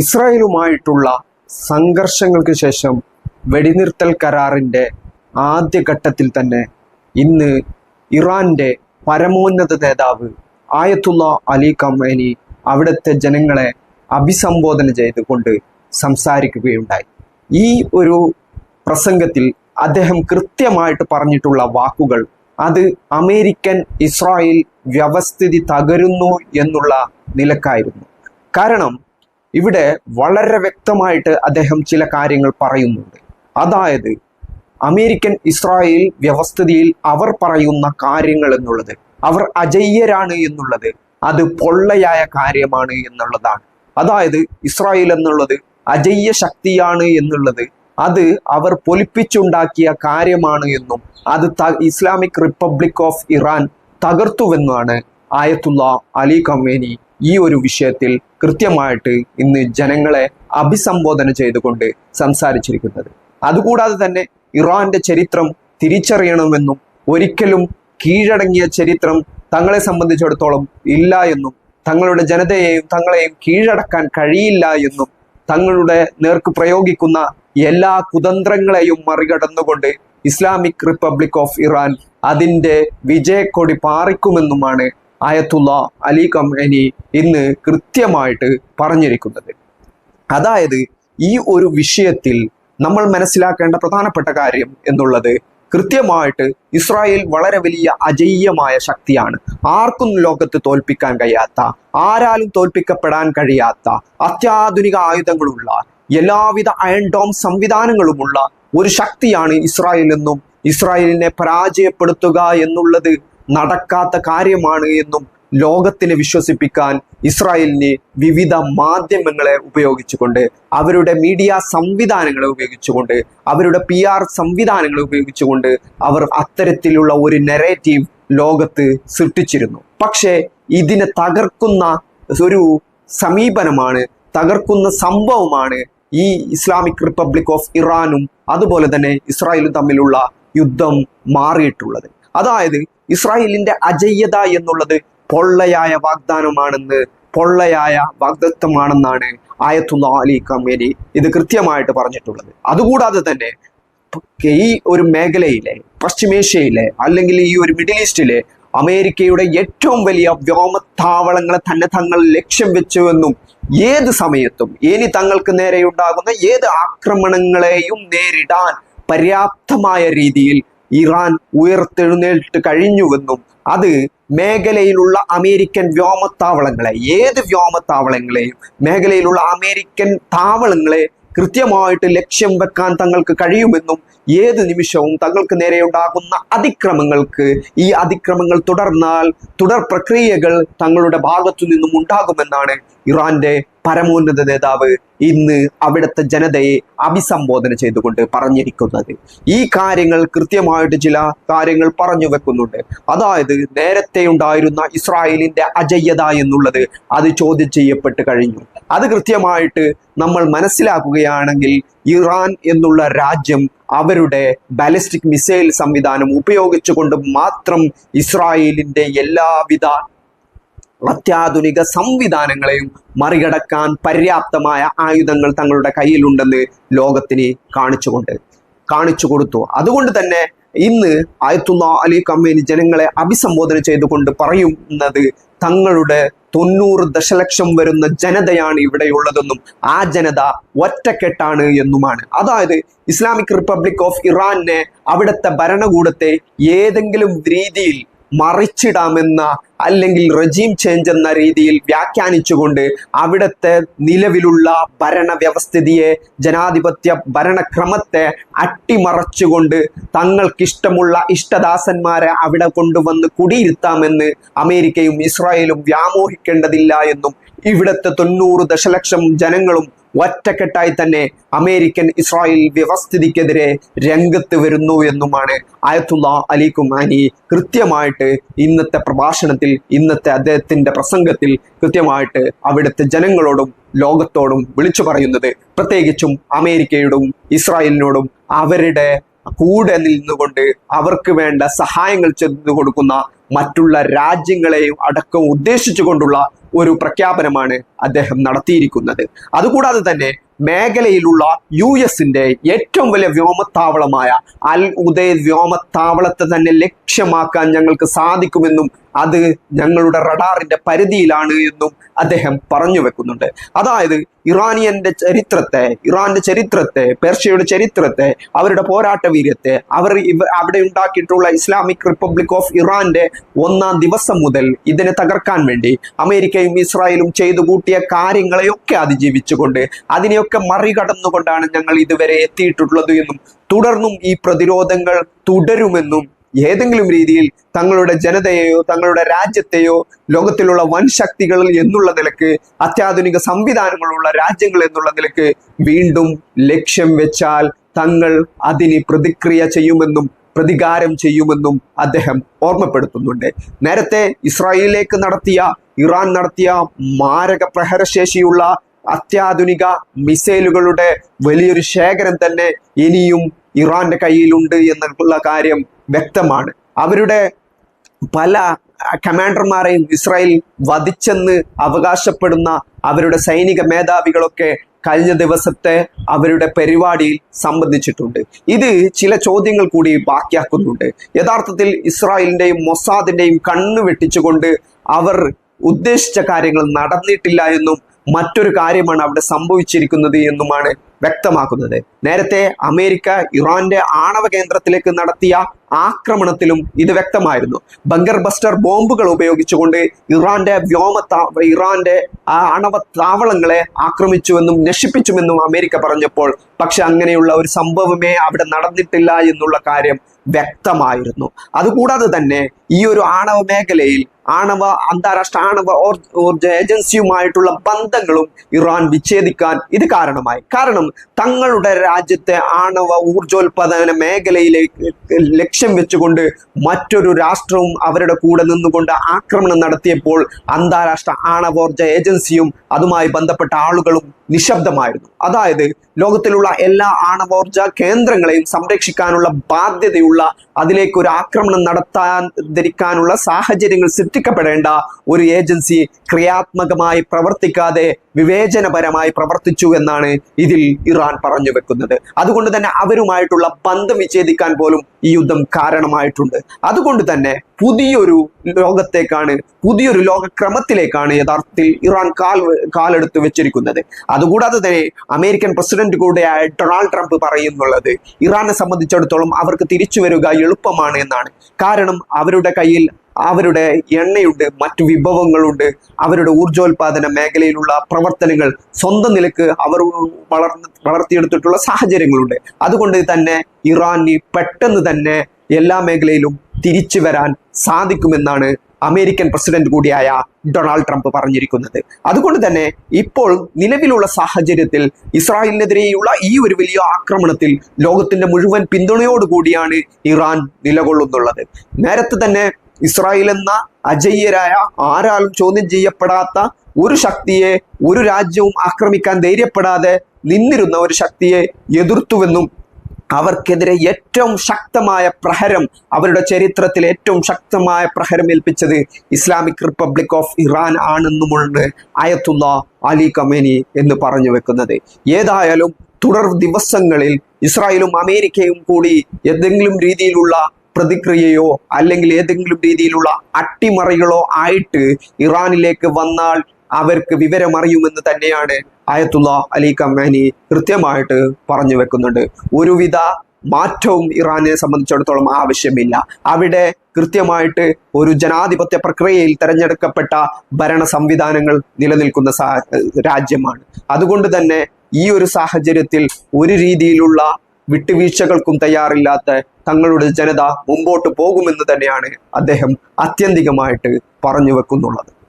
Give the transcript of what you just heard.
ഇസ്രായേലുമായിട്ടുള്ള സംഘർഷങ്ങൾക്ക് ശേഷം വെടിനിർത്തൽ കരാറിന്റെ ആദ്യഘട്ടത്തിൽ തന്നെ ഇന്ന് ഇറാന്റെ പരമോന്നത നേതാവ് ആയത്തുള്ള അലി കമേനി അവിടുത്തെ ജനങ്ങളെ അഭിസംബോധന ചെയ്തുകൊണ്ട് സംസാരിക്കുകയുണ്ടായി. ഈ ഒരു പ്രസംഗത്തിൽ അദ്ദേഹം കൃത്യമായിട്ട് പറഞ്ഞിട്ടുള്ള വാക്കുകൾ അത് അമേരിക്കൻ ഇസ്രായേൽ വ്യവസ്ഥിതി തകരുന്നു എന്നുള്ള നിലക്കായിരുന്നു. കാരണം ഇവിടെ വളരെ വ്യക്തമായിട്ട് അദ്ദേഹം ചില കാര്യങ്ങൾ പറയുന്നുണ്ട്. അതായത് അമേരിക്കൻ ഇസ്രായേൽ വ്യവസ്ഥിതിയിൽ അവർ പറയുന്ന കാര്യങ്ങൾ എന്നുള്ളത് അവർ അജയ്യരാണ് എന്നുള്ളത് അത് പൊള്ളയായ കാര്യമാണ് എന്നുള്ളതാണ്. അതായത് ഇസ്രായേൽ എന്നുള്ളത് അജയ്യ ശക്തിയാണ് എന്നുള്ളത് അത് അവർ പൊലിപ്പിച്ചുണ്ടാക്കിയ കാര്യമാണ് എന്നും അത് ഇസ്ലാമിക് റിപ്പബ്ലിക് ഓഫ് ഇറാൻ തകർത്തുവെന്നാണ് ആയത്തുള്ള അലി ഖമേനി ഈ ഒരു വിഷയത്തിൽ കൃത്യമായിട്ട് ഇന്ന് ജനങ്ങളെ അഭിസംബോധന ചെയ്തുകൊണ്ട് സംസാരിച്ചിരിക്കുന്നത്. അതുകൂടാതെ തന്നെ ഇറാന്റെ ചരിത്രം തിരിച്ചറിയണമെന്നും ഒരിക്കലും കീഴടങ്ങിയ ചരിത്രം തങ്ങളെ സംബന്ധിച്ചിടത്തോളം ഇല്ല എന്നും തങ്ങളുടെ ജനതയെയും തങ്ങളെയും കീഴടക്കാൻ കഴിയില്ല എന്നും തങ്ങളുടെ നേർക്ക് പ്രയോഗിക്കുന്ന എല്ലാ കുതന്ത്രങ്ങളെയും മറികടന്നുകൊണ്ട് ഇസ്ലാമിക് റിപ്പബ്ലിക് ഓഫ് ഇറാൻ അതിന്റെ വിജയക്കൊടി പാറിക്കുമെന്നുമാണ് ആയത്തുള്ള അലി ഖമേനി ഇന്ന് കൃത്യമായിട്ട് പറഞ്ഞിരിക്കുന്നത്. അതായത് ഈ ഒരു വിഷയത്തിൽ നമ്മൾ മനസ്സിലാക്കേണ്ട പ്രധാനപ്പെട്ട കാര്യം എന്നുള്ളത് കൃത്യമായിട്ട് ഇസ്രായേൽ വളരെ വലിയ അജയ്യമായ ശക്തിയാണ്. ആർക്കും ലോകത്ത് തോൽപ്പിക്കാൻ കഴിയാത്ത ആരാലും തോൽപ്പിക്കപ്പെടാൻ കഴിയാത്ത അത്യാധുനിക ആയുധങ്ങളുള്ള എല്ലാവിധ അയൺ ഡോം സംവിധാനങ്ങളുമുള്ള ഒരു ശക്തിയാണ് ഇസ്രായേൽ എന്നും ഇസ്രായേലിനെ പരാജയപ്പെടുത്തുക എന്നുള്ളത് നടക്കാത്ത കാര്യമാണ് എന്നും ലോകത്തിനെ വിശ്വസിപ്പിക്കാൻ ഇസ്രായേലിന് വിവിധ മാധ്യമങ്ങളെ ഉപയോഗിച്ചുകൊണ്ട് അവരുടെ മീഡിയ സംവിധാനങ്ങളെ ഉപയോഗിച്ചുകൊണ്ട് അവരുടെ പി ആർ സംവിധാനങ്ങളെ ഉപയോഗിച്ചുകൊണ്ട് അവർ അത്തരത്തിലുള്ള ഒരു നെറേറ്റീവ് ലോകത്ത് സൃഷ്ടിച്ചിരുന്നു. പക്ഷേ ഇതിനെ തകർക്കുന്ന ഒരു സമീപനമാണ് തകർക്കുന്ന സംഭവമാണ് ഈ ഇസ്ലാമിക് റിപ്പബ്ലിക് ഓഫ് ഇറാനും അതുപോലെ തന്നെ ഇസ്രായേലും തമ്മിലുള്ള യുദ്ധം മാറിയിട്ടുള്ളത്. അതായത് ഇസ്രായേലിന്റെ അജയ്യത എന്നുള്ളത് പൊള്ളയായ വാഗ്ദാനമാണെന്ന് പൊള്ളയായ വാഗ്ദത്വമാണെന്നാണ് ആയത്തുള്ള അലി കമ്മേരി ഇത് കൃത്യമായിട്ട് പറഞ്ഞിട്ടുള്ളത്. അതുകൂടാതെ തന്നെ ഈ ഒരു മേഖലയിലെ പശ്ചിമേഷ്യയിലെ അല്ലെങ്കിൽ ഈ ഒരു മിഡിൽ ഈസ്റ്റിലെ അമേരിക്കയുടെ ഏറ്റവും വലിയ വ്യോമത്താവളങ്ങളെ തന്നെ തങ്ങൾ ലക്ഷ്യം വെച്ചുവെന്നും ഏത് സമയത്തും ഇനി തങ്ങൾക്ക് നേരെയുണ്ടാകുന്ന ഏത് ആക്രമണങ്ങളെയും നേരിടാൻ പര്യാപ്തമായ രീതിയിൽ ഇറാൻ ഉയർത്തെഴുന്നേൽട്ട് കഴിഞ്ഞുവെന്നും അത് മേഖലയിലുള്ള അമേരിക്കൻ വ്യോമത്താവളങ്ങളെ ഏത് വ്യോമത്താവളങ്ങളെയും മേഖലയിലുള്ള അമേരിക്കൻ താവളങ്ങളെ കൃത്യമായിട്ട് ലക്ഷ്യം വെക്കാൻ തങ്ങൾക്ക് കഴിയുമെന്നും ഏത് നിമിഷവും തങ്ങൾക്ക് നേരെ ഉണ്ടാകുന്ന അതിക്രമങ്ങൾക്ക് ഈ അതിക്രമങ്ങൾ തുടർന്നാൽ തുടർ പ്രക്രിയകൾ തങ്ങളുടെ ഭാഗത്തു നിന്നും ഉണ്ടാകുമെന്നാണ് ഇറാന്റെ പരമോന്നത നേതാവ് ഇന്ന് അവിടുത്തെ ജനതയെ അഭിസംബോധന ചെയ്തുകൊണ്ട് പറഞ്ഞിരിക്കുന്നത്. ഈ കാര്യങ്ങൾ കൃത്യമായിട്ട് ചില കാര്യങ്ങൾ പറഞ്ഞു വെക്കുന്നുണ്ട്. അതായത് നേരത്തെ ഉണ്ടായിരുന്ന ഇസ്രായേലിന്റെ അജയ്യത എന്നുള്ളത് അത് ചോദ്യം ചെയ്യപ്പെട്ട് കഴിഞ്ഞു. അത് കൃത്യമായിട്ട് നമ്മൾ മനസ്സിലാക്കുകയാണെങ്കിൽ ഇറാൻ എന്നുള്ള രാജ്യം അവരുടെ ബാലിസ്റ്റിക് മിസൈൽ സംവിധാനം ഉപയോഗിച്ചുകൊണ്ട് മാത്രം ഇസ്രായേലിന്റെ എല്ലാവിധ അത്യാധുനിക സംവിധാനങ്ങളെയും മറികടക്കാൻ പര്യാപ്തമായ ആയുധങ്ങൾ തങ്ങളുടെ കയ്യിലുണ്ടെന്ന് ലോകത്തിന് കാണിച്ചുകൊണ്ട് കാണിച്ചു കൊടുത്തു അതുകൊണ്ട് തന്നെ ഇന്ന് ആയത്തുള്ള അലി കമ്മേനി ജനങ്ങളെ അഭിസംബോധന ചെയ്തുകൊണ്ട് പറയുന്നത് തങ്ങളുടെ തൊണ്ണൂറ് ദശലക്ഷം വരുന്ന ജനതയാണ് ഇവിടെയുള്ളതെന്നും ആ ജനത ഒറ്റക്കെട്ടാണ് എന്നുമാണ്. അതായത് ഇസ്ലാമിക് റിപ്പബ്ലിക് ഓഫ് ഇറാനെ അവിടുത്തെ ഭരണകൂടത്തെ ഏതെങ്കിലും രീതിയിൽ മറിച്ചിടാമെന്ന അല്ലെങ്കിൽ റജീം ചേഞ്ച് എന്ന രീതിയിൽ വ്യാഖ്യാനിച്ചുകൊണ്ട് അവിടുത്തെ നിലവിലുള്ള ഭരണ വ്യവസ്ഥിതിയെ ജനാധിപത്യ ഭരണക്രമത്തെ അട്ടിമറച്ചുകൊണ്ട് തങ്ങൾക്കിഷ്ടമുള്ള ഇഷ്ടദാസന്മാരെ അവിടെ കൊണ്ടുവന്ന് കുടിയിരുത്താമെന്ന് അമേരിക്കയും ഇസ്രായേലും വ്യാമോഹിക്കേണ്ടതില്ല എന്നും ഇവിടുത്തെ തൊണ്ണൂറ് ദശലക്ഷം ജനങ്ങളും ഒറ്റക്കെട്ടായി തന്നെ അമേരിക്കൻ ഇസ്രായേൽ വ്യവസ്ഥിതിക്കെതിരെ രംഗത്ത് വരുന്നു എന്നുമാണ് ആയത്തുള്ള അലി കുമാനി കൃത്യമായിട്ട് ഇന്നത്തെ പ്രഭാഷണത്തിൽ ഇന്നത്തെ അദ്ദേഹത്തിന്റെ പ്രസംഗത്തിൽ കൃത്യമായിട്ട് അവിടുത്തെ ജനങ്ങളോടും ലോകത്തോടും വിളിച്ചു പറയുന്നത് പ്രത്യേകിച്ചും അമേരിക്കയോടും ഇസ്രായേലിനോടും അവരുടെ കൂടെ നിന്നുകൊണ്ട് അവർക്ക് വേണ്ട സഹായങ്ങൾ ചെയ്തു കൊടുക്കുന്ന മറ്റുള്ള രാജ്യങ്ങളെയും അടക്കം ഉദ്ദേശിച്ചുകൊണ്ടുള്ള ഒരു പ്രഖ്യാപനമാണ് അദ്ദേഹം നടത്തിയിരിക്കുന്നത്. അതുകൂടാതെ തന്നെ മേഖലയിലുള്ള യു എസിന്റെ ഏറ്റവും വലിയ വ്യോമത്താവളമായ അൽ ഉദയ് വ്യോമത്താവളത്തെ തന്നെ ലക്ഷ്യമാക്കാൻ ഞങ്ങൾക്ക് സാധിക്കുമെന്നും അത് ഞങ്ങളുടെ റഡാറിന്റെ പരിധിയിലാണ് എന്നും അദ്ദേഹം പറഞ്ഞു വെക്കുന്നുണ്ട്. അതായത് ഇറാനിയന്റെ ചരിത്രത്തെ ഇറാന്റെ ചരിത്രത്തെ പേർഷ്യയുടെ ചരിത്രത്തെ അവരുടെ പോരാട്ട വീര്യത്തെ അവർ അവിടെ ഉണ്ടാക്കിയിട്ടുള്ള ഇസ്ലാമിക് റിപ്പബ്ലിക് ഓഫ് ഇറാന്റെ ഒന്നാം ദിവസം മുതൽ ഇതിനെ തകർക്കാൻ വേണ്ടി അമേരിക്കയും ഇസ്രായേലും ചെയ്തു കൂട്ടിയ കാര്യങ്ങളെയൊക്കെ അതിജീവിച്ചുകൊണ്ട് അതിനെയൊക്കെ മറികടന്നുകൊണ്ടാണ് ഞങ്ങൾ ഇതുവരെ എത്തിയിട്ടുള്ളത് എന്നും തുടർന്നും ഈ പ്രതിരോധങ്ങൾ തുടരുമെന്നും ഏതെങ്കിലും രീതിയിൽ തങ്ങളുടെ ജനതയെയോ തങ്ങളുടെ രാജ്യത്തെയോ ലോകത്തിലുള്ള വൻ ശക്തികൾ എന്നുള്ള നിലയ്ക്ക് അത്യാധുനിക സംവിധാനങ്ങളുള്ള രാജ്യങ്ങൾ എന്നുള്ള നിലയ്ക്ക് വീണ്ടും ലക്ഷ്യം വെച്ചാൽ തങ്ങൾ അതിന് പ്രതിക്രിയ ചെയ്യുമെന്നും പ്രതികാരം ചെയ്യുമെന്നും അദ്ദേഹം ഓർമ്മപ്പെടുത്തുന്നുണ്ട്. നേരത്തെ ഇസ്രായേലിലേക്ക് നടത്തിയ ഇറാൻ നടത്തിയ മാരക പ്രഹരശേഷിയുള്ള അത്യാധുനിക മിസൈലുകളുടെ വലിയൊരു ശേഖരം തന്നെ ഇനിയും ഇറാന്റെ കയ്യിലുണ്ട് എന്നുള്ള കാര്യം വ്യക്തമാണ്. അവരുടെ പല കമാൻഡർമാരെയും ഇസ്രായേൽ വധിച്ചെന്ന് അവകാശപ്പെടുന്ന അവരുടെ സൈനിക മേധാവികളൊക്കെ കഴിഞ്ഞ ദിവസത്തെ അവരുടെ പരിപാടിയിൽ സംബന്ധിച്ചിട്ടുണ്ട്. ഇത് ചില ചോദ്യങ്ങൾ കൂടി ബാക്കിയാക്കുന്നുണ്ട്. യഥാർത്ഥത്തിൽ ഇസ്രായേലിന്റെയും മൊസാദിന്റെയും കണ്ണു വെട്ടിച്ചുകൊണ്ട് അവർ ഉദ്ദേശിച്ച കാര്യങ്ങൾ നടന്നിട്ടില്ല എന്നും മറ്റൊരു കാര്യമാണ് അവിടെ സംഭവിച്ചിരിക്കുന്നത് എന്നുമാണ് വ്യക്തമാക്കുന്നത്. നേരത്തെ അമേരിക്ക ഇറാന്റെ ആണവ കേന്ദ്രത്തിലേക്ക് നടത്തിയ ആക്രമണത്തിലും ഇത് വ്യക്തമായിരുന്നു. ബങ്കർ ബസ്റ്റർ ബോംബുകൾ ഉപയോഗിച്ചുകൊണ്ട് ഇറാന്റെ വ്യോമ ഇറാന്റെ ആണവ താവളങ്ങളെ ആക്രമിച്ചുവെന്നും നശിപ്പിച്ചുവെന്നും അമേരിക്ക പറഞ്ഞപ്പോൾ പക്ഷെ അങ്ങനെയുള്ള ഒരു സംഭവമേ അവിടെ നടന്നിട്ടില്ല എന്നുള്ള കാര്യം വ്യക്തമായിരുന്നു. അതുകൂടാതെ തന്നെ ഈ ഒരു ആണവ മേഖലയിൽ ആണവ അന്താരാഷ്ട്ര ആണവ ഊർജ ഏജൻസിയുമായിട്ടുള്ള ബന്ധങ്ങളും ഇറാൻ വിച്ഛേദിക്കാൻ ഇത് കാരണമായി. കാരണം തങ്ങളുടെ രാജ്യത്തെ ആണവ ഊർജോൽപാദന മേഖലയിലേക്ക് ലക്ഷ്യം വെച്ചുകൊണ്ട് മറ്റൊരു രാഷ്ട്രവും അവരുടെ കൂടെ നിന്നുകൊണ്ട് ആക്രമണം നടത്തിയപ്പോൾ അന്താരാഷ്ട്ര ആണവോർജ ഏജൻസിയും അതുമായി ബന്ധപ്പെട്ട ആളുകളും നിശബ്ദമായിരുന്നു. അതായത് ലോകത്തിലുള്ള എല്ലാ ആണവോർജ കേന്ദ്രങ്ങളെയും സംരക്ഷിക്കാനുള്ള ബാധ്യതയുള്ള അതിലേക്ക് ഒരു ആക്രമണം നടത്താൻ നടത്താതിരിക്കാനുള്ള സാഹചര്യങ്ങൾ സൃഷ്ടിക്കപ്പെടേണ്ട ഒരു ഏജൻസി ക്രിയാത്മകമായി പ്രവർത്തിക്കാതെ വിവേചനപരമായി പ്രവർത്തിച്ചു എന്നാണ് ഇതിൽ ഇറാൻ പറഞ്ഞു വെക്കുന്നത്. അതുകൊണ്ട് തന്നെ അവരുമായിട്ടുള്ള ബന്ധം വിച്ഛേദിക്കാൻ പോലും ഈ യുദ്ധം കാരണമായിട്ടുണ്ട്. അതുകൊണ്ട് തന്നെ പുതിയൊരു ലോകത്തേക്കാണ് പുതിയൊരു ലോകക്രമത്തിലേക്കാണ് യഥാർത്ഥത്തിൽ ഇറാൻ കാൽ കാലെടുത്ത് വെച്ചിരിക്കുന്നത്. അതുകൂടാതെ തന്നെ അമേരിക്കൻ പ്രസിഡന്റ് കൂടെയായ ഡൊണാൾഡ് ട്രംപ് പറയുന്നുള്ളത് ഇറാനെ സംബന്ധിച്ചിടത്തോളം അവർക്ക് തിരിച്ചു വരിക എളുപ്പമാണ് എന്നാണ്. കാരണം അവരുടെ കയ്യിൽ അവരുടെ എണ്ണയുണ്ട് മറ്റു വിഭവങ്ങളുണ്ട് അവരുടെ ഊർജോൽപാദന മേഖലയിലുള്ള പ്രവർത്തനങ്ങൾ സ്വന്തം നിലയ്ക്ക് അവർ വളർന്ന് വളർത്തിയെടുത്തിട്ടുള്ള സാഹചര്യങ്ങളുണ്ട്. അതുകൊണ്ട് തന്നെ ഇറാന് പെട്ടെന്ന് തന്നെ എല്ലാ മേഖലയിലും തിരിച്ചു വരാൻ സാധിക്കുമെന്നാണ് അമേരിക്കൻ പ്രസിഡന്റ് കൂടിയായ ഡൊണാൾഡ് ട്രംപ് പറഞ്ഞിരിക്കുന്നത്. അതുകൊണ്ട് തന്നെ ഇപ്പോൾ നിലവിലുള്ള സാഹചര്യത്തിൽ ഇസ്രായേലിനെതിരെയുള്ള ഈ ഒരു വലിയ ആക്രമണത്തിൽ ലോകത്തിന്റെ മുഴുവൻ പിന്തുണയോടുകൂടിയാണ് ഇറാൻ നിലകൊള്ളുന്നുള്ളത്. നേരത്തെ തന്നെ ഇസ്രായേൽ എന്ന അജയ്യരായ ആരാലും ചോദ്യം ചെയ്യപ്പെടാത്ത ഒരു ശക്തിയെ ഒരു രാജ്യവും ആക്രമിക്കാൻ ധൈര്യപ്പെടാതെ നിന്നിരുന്ന ഒരു ശക്തിയെ എതിർത്തുവെന്നും അവർക്കെതിരെ ഏറ്റവും ശക്തമായ പ്രഹരം അവരുടെ ചരിത്രത്തിൽ ഏറ്റവും ശക്തമായ പ്രഹരം ഏൽപ്പിച്ചത് ഇസ്ലാമിക് റിപ്പബ്ലിക് ഓഫ് ഇറാൻ ആണെന്നുമുണ്ട് അയത്തുള്ള അലി കമേനി എന്ന് പറഞ്ഞു വെക്കുന്നത്. ഏതായാലും തുടർ ദിവസങ്ങളിൽ ഇസ്രായേലും അമേരിക്കയും കൂടി ഏതെങ്കിലും രീതിയിലുള്ള പ്രതിക്രിയയോ അല്ലെങ്കിൽ ഏതെങ്കിലും രീതിയിലുള്ള അട്ടിമറികളോ ആയിട്ട് ഇറാനിലേക്ക് വന്നാൽ അവർക്ക് വിവരമറിയുമെന്ന് തന്നെയാണ് ആയത്തുള്ള അലി കമാനി കൃത്യമായിട്ട് പറഞ്ഞു വെക്കുന്നുണ്ട്. ഒരുവിധ മാറ്റവും ഇറാനെ സംബന്ധിച്ചിടത്തോളം ആവശ്യമില്ല. അവിടെ കൃത്യമായിട്ട് ഒരു ജനാധിപത്യ പ്രക്രിയയിൽ തെരഞ്ഞെടുക്കപ്പെട്ട ഭരണ സംവിധാനങ്ങൾ നിലനിൽക്കുന്ന രാജ്യമാണ്. അതുകൊണ്ട് തന്നെ ഈ ഒരു സാഹചര്യത്തിൽ ഒരു രീതിയിലുള്ള വിട്ടുവീഴ്ചകൾക്കും തയ്യാറില്ലാത്ത തങ്ങളുടെ ജനത മുമ്പോട്ട് പോകുമെന്ന് തന്നെയാണ് അദ്ദേഹം അത്യന്തികമായിട്ട് പറഞ്ഞു വെക്കുന്നുള്ളത്.